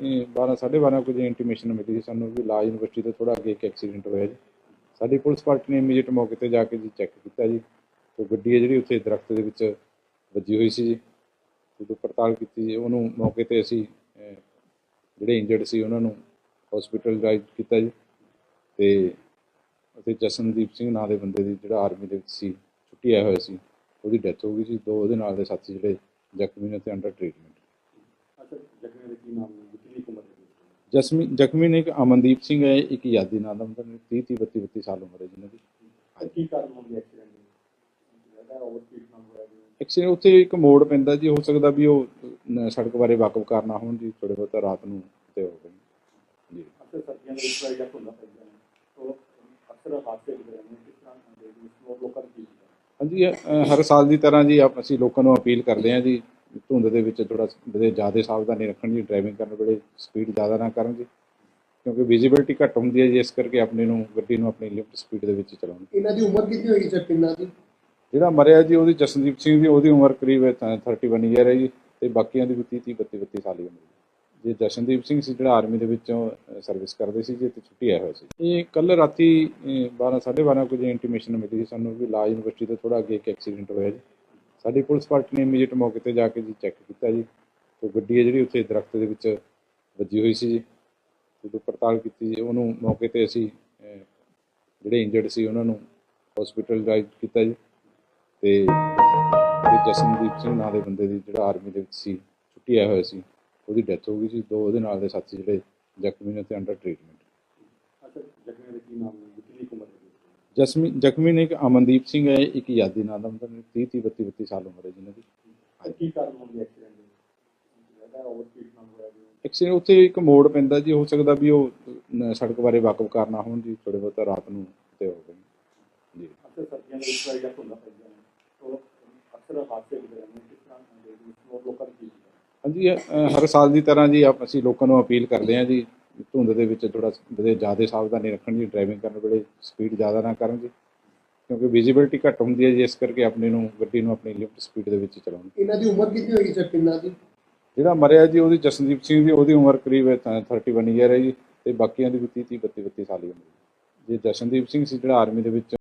ਅਹ, 12 12:30 ਵਜੇ ਇੰਟੀਮੇਸ਼ਨ ਮਿਲੀ ਸੀ ਸਾਨੂੰ ਵੀ ਲਾ ਯੂਨੀਵਰਸਿਟੀ ਤੋਂ ਥੋੜਾ ਅੱਗੇ ਇੱਕ ਐਕਸੀਡੈਂਟ ਹੋਇਆ ਜੀ। ਸਾਡੀ ਪੁਲਿਸ ਪਾਰਟੀ ਨੇ ਇਮੀਡੀਏਟ ਮੌਕੇ ਤੇ ਜਾ ਕੇ ਜੀ ਚੈੱਕ ਕੀਤਾ ਜੀ। ਤੇ ਗੱਡੀ ਹੈ ਜਿਹੜੀ ਉੱਥੇ ਦਰਖਤ ਦੇ ਵਿੱਚ ਵੱਜੀ ਹੋਈ ਸੀ ਜੀ। ਜਦੋਂ ਪੜਤਾਲ ਕੀਤੀ ਜੀ ਉਹਨੂੰ ਮੌਕੇ ਤੇ ਅਸੀਂ ਜਿਹੜੇ ਇੰਜਰਡ ਸੀ ਉਹਨਾਂ ਨੂੰ ਹਸਪੀਟਲ ਡਰਾਈਵ ਕੀਤਾ ਜੀ। ਤੇ ਅਤੇ ਜਸਨਦੀਪ ਸਿੰਘ ਨਾਂ ਦੇ ਬੰਦੇ ਦੀ ਜਿਹੜਾ ਆਰਮੀ ਦੇ ਵਿੱਚ ਸੀ ਛੁੱਟੀ ਆਇਆ ਹੋਇਆ ਸੀ ਉਹਦੀ ਡੈਥ ਹੋ ਗਈ ਸੀ। ਦੋ ਉਹਦੇ ਨਾਲ ਦੇ ਸਾਥੀ ਜਿਹੜੇ ਜ਼ਖਮੀ ਨੇ ਤੇ ਅੰਡਰ ਟ੍ਰੀਟਮੈਂਟ ਜਸਮੀ ਜ਼ਖਮੀ ਨੇ ਇੱਕ ਅਮਨਦੀਪ ਸਿੰਘ ਹੈ ਇੱਕ ਯਾਦੀ ਨਾਂ ਦਾ ਬੰਦਾ 30 30 32 32 ਸਾਲ ਉਮਰ ਹੈ ਜਿਹਨਾਂ ਦੀ। ਤੇ ਕੀ ਕਾਰਨ ਹੋਣ ਦੀ ਐਕਸੀਡੈਂਟ ਐਕਸੀਡੈਂਟ ਉੱਥੇ ਇੱਕ ਮੋੜ ਪੈਂਦਾ ਜੀ ਹੋ ਸਕਦਾ ਵੀ ਉਹ ਸੜਕ ਬਾਰੇ ਵਾਕਫ ਕਰਨਾ ਹੋਣ ਜੀ ਥੋੜੇ ਬਹੁਤਾ ਰਾਤ ਨੂੰ ਤੇ ਹੋ ਗਏ। ਜੀ। ਅਕਸਰ ਸਰਦੀਆਂ ਦੇ ਵਿੱਚ ਜਾਂ ਧੁੰਦਾਂ ਪੈਂਦੀਆਂ ਨੇ। ਤੋਂ ਅਕਸਰ ਹਾਦਸੇ ਹੁੰਦੇ ਰਹਿੰਦੇ ਨੇ ਕਿਸ ਤਰ੍ਹਾਂ ਹੁੰਦੇ ਨੇ ਇਸ ਨੂੰ ਲੋਕਾਂ ਨੂੰ ਕੀ ਪਤਾ ਹਾਂਜੀ ਅ, ਹਰ ਸਾਲ ਦੀ ਤਰ੍ਹਾਂ ਜੀ ਆਪ ਅਸੀਂ ਲੋਕਾਂ ਨੂੰ ਅਪੀਲ ਕਰਦੇ ਹਾਂ ਜੀ ਧੁੰਦ ਦੇ ਵਿੱਚ ਥੋੜਾ ਬੜੇ ਜ਼ਿਆਦਾ ਸਾਵਧਾਨੀ ਰੱਖਣ ਜੀ ਡਰਾਈਵਿੰਗ ਕਰਨ ਵੇਲੇ ਸਪੀਡ ਜ਼ਿਆਦਾ ਨਾ ਕਰਨ ਜੀ ਕਿਉਂਕਿ ਵਿਜ਼ਿਬਿਲਟੀ ਘੱਟ ਹੁੰਦੀ ਹੈ ਜੀ ਇਸ ਕਰਕੇ ਆਪਣੇ ਨੂੰ ਗੱਡੀ ਨੂੰ ਆਪਣੀ ਲਿਮਟ ਸਪੀਡ ਦੇ ਵਿੱਚ ਚਲਾਉਣੀ ਇਹਨਾਂ ਦੀ ਉਮਰ ਕਿੰਨੀ ਹੋਈ ਸਰ ਤਿੰਨਾਂ ਦੀ? ਜਿਹੜਾ ਮਰਿਆ ਜੀ ਉਹਦੀ ਜਸਨਦੀਪ ਸਿੰਘ ਦੀ ਉਹਦੀ ਉਮਰ ਕਰੀਬ ਹੈ ਤਾਂ 31 ਈਅਰ ਹੈ ਜੀ ਤੇ ਬਾਕੀਆਂ ਦੀ ਵੀ 30 30 32 32 ਸਾਲ ਦੀ ਉਮਰ ਹੈ। ਜੀ ਜਸ਼ਨਦੀਪ ਸਿੰਘ ਸੀ ਜਿਹੜਾ ਆਰਮੀ ਦੇ ਵਿੱਚੋਂ ਸਰਵਿਸ ਕਰਦੇ ਸੀ ਜੀ ਤੇ ਛੁੱਟੀ ਆਇਆ ਹੋਇਆ ਸੀ। ਇਹ ਕੱਲ ਰਾਤੀ ਅਹ, 12 12:30 ਵਜੇ ਇੰਟੀਮੇਸ਼ਨ ਮਿਲੀ ਸੀ ਸਾਨੂੰ ਵੀ ਲਾ ਯੂਨੀਵਰਸਿਟੀ ਤੋਂ ਥੋੜਾ ਅੱਗੇ ਇੱਕ ਐਕਸੀਡੈਂਟ ਹੋਇਆ ਜੀ। ਸਾਡੀ ਪੁਲਿਸ ਪਾਰਟੀ ਨੇ ਇਮੀਡੀਏਟ ਮੌਕੇ ਤੇ ਜਾ ਕੇ ਜੀ ਚੈੱਕ ਕੀਤਾ ਜੀ। ਤੇ ਗੱਡੀ ਹੈ ਜਿਹੜੀ ਉੱਥੇ ਦਰਖਤ ਦੇ ਵਿੱਚ ਵੱਜੀ ਹੋਈ ਸੀ ਜੀ। ਜਦੋਂ ਪੜਤਾਲ ਕੀਤੀ ਜੀ, ਉਹਨੂੰ ਮੌਕੇ ਤੇ ਅਸੀਂ ਜਿਹੜੇ ਇੰਜਰਡ ਸੀ, ਉਹਨਾਂ ਨੂੰ ਹਸਪੀਟਲ ਡਰਾਈਵ ਕੀਤਾ ਜੀ। ਤੇ ਤੇ ਜਸਨਦੀਪ ਸਿੰਘ ਨਾਂ ਦੇ ਬੰਦੇ ਦੀ ਜਿਹੜਾ ਆਰਮੀ ਦੇ ਵਿੱਚ ਸੀ, ਛੁੱਟੀ ਆਇਆ ਹੋਇਆ ਸੀ, ਉਹਦੀ ਡੈਥ ਹੋ ਗਈ ਸੀ। ਦੋ ਉਹਦੇ ਨਾਲ ਦੇ ਸਾਥੀ ਜਿਹੜੇ ਜ਼ਖਮੀ ਨੇ ਤੇ ਅੰਡਰ ਟ੍ਰੀਟਮੈਂਟ ਅੱਛਾ ਜ਼ਖਮੀਆਂ ਦੇ ਕੀ ਨਾਮ ਨੇ ਕਿੰਨੀ ਕੁ ਉਮਰ ਦੇ ਜਸਮੀ ਜ਼ਖਮੀ ਨੇ ਇੱਕ ਅਮਨਦੀਪ ਸਿੰਘ ਹੈ ਇੱਕ ਯਾਦੀ ਨਾਂ ਦਾ ਬੰਦਾ 30 30 32 32 ਸਾਲ ਉਮਰ ਹੈ ਜਿਹਨਾਂ ਦੀ। ਕੀ ਕਾਰਨ ਦੀ ਐਕਸੀਡੈਂਟ ਐਕਸੀਡੈਂਟ ਉੱਥੇ ਇੱਕ ਮੋੜ ਪੈਂਦਾ ਜੀ ਹੋ ਸਕਦਾ ਵੀ ਉਹ ਸੜਕ ਬਾਰੇ ਵਾਕਫ ਕਰਨਾ ਹੋਣ ਜੀ ਥੋੜੇ ਬਹੁਤਾ ਰਾਤ ਨੂੰ ਤੇ ਹੋ ਗਏ। ਜੀ। ਅਕਸਰ ਸਰਦੀਆਂ ਦੇ ਵਿੱਚ ਅਕਸਰ ਹਾਦਸੇ ਹੁੰਦੇ ਨੇ ਕਿਸ ਤਰ੍ਹਾਂ ਲੋਕਾਂ ਹਾਂਜੀ ਹਰ ਸਾਲ ਦੀ ਤਰ੍ਹਾਂ ਜੀ ਆਪ ਅਸੀਂ ਲੋਕਾਂ ਨੂੰ ਅਪੀਲ ਕਰਦੇ ਹਾਂ ਜੀ ਧੁੰਦ ਦੇ ਵਿੱਚ ਥੋੜਾ ਜ਼ਿਆਦਾ ਸਾਵਧਾਨੀ ਰੱਖਣ ਜੀ ਡਰਾਈਵਿੰਗ ਕਰਨ ਵੇਲੇ ਸਪੀਡ ਜ਼ਿਆਦਾ ਨਾ ਕਰਨ ਜੀ ਕਿਉਂਕਿ ਵਿਜ਼ਿਬਿਲਟੀ ਘੱਟ ਹੁੰਦੀ ਹੈ ਜੀ ਇਸ ਕਰਕੇ ਆਪਣੇ ਨੂੰ ਗੱਡੀ ਨੂੰ ਆਪਣੀ ਲਿਮਟ ਸਪੀਡ ਦੇ ਵਿੱਚ ਚਲਾਉਣੀ। ਇਹਨਾਂ ਦੀ ਉਮਰ ਕਿੰਨੀ ਹੋਈ ਸਰ ਤਿੰਨਾਂ ਦੀ? ਜਿਹੜਾ ਮਰਿਆ ਜੀ ਉਹਦੀ ਜਸਨਦੀਪ ਸਿੰਘ ਦੀ ਉਹਦੀ ਉਮਰ ਕਰੀਬ ਹੈ ਤਾਂ 31 ਈਅਰ ਹੈ ਜੀ ਤੇ ਬਾਕੀਆਂ ਦੀ ਵੀ 30 30 32 32 ਸਾਲ ਦੀ ਉਮਰ ਜੀ ਜਸ਼ਨਦੀਪ ਸਿੰਘ ਸੀ ਜਿਹੜਾ ਆਰਮੀ ਦੇ ਵਿੱਚ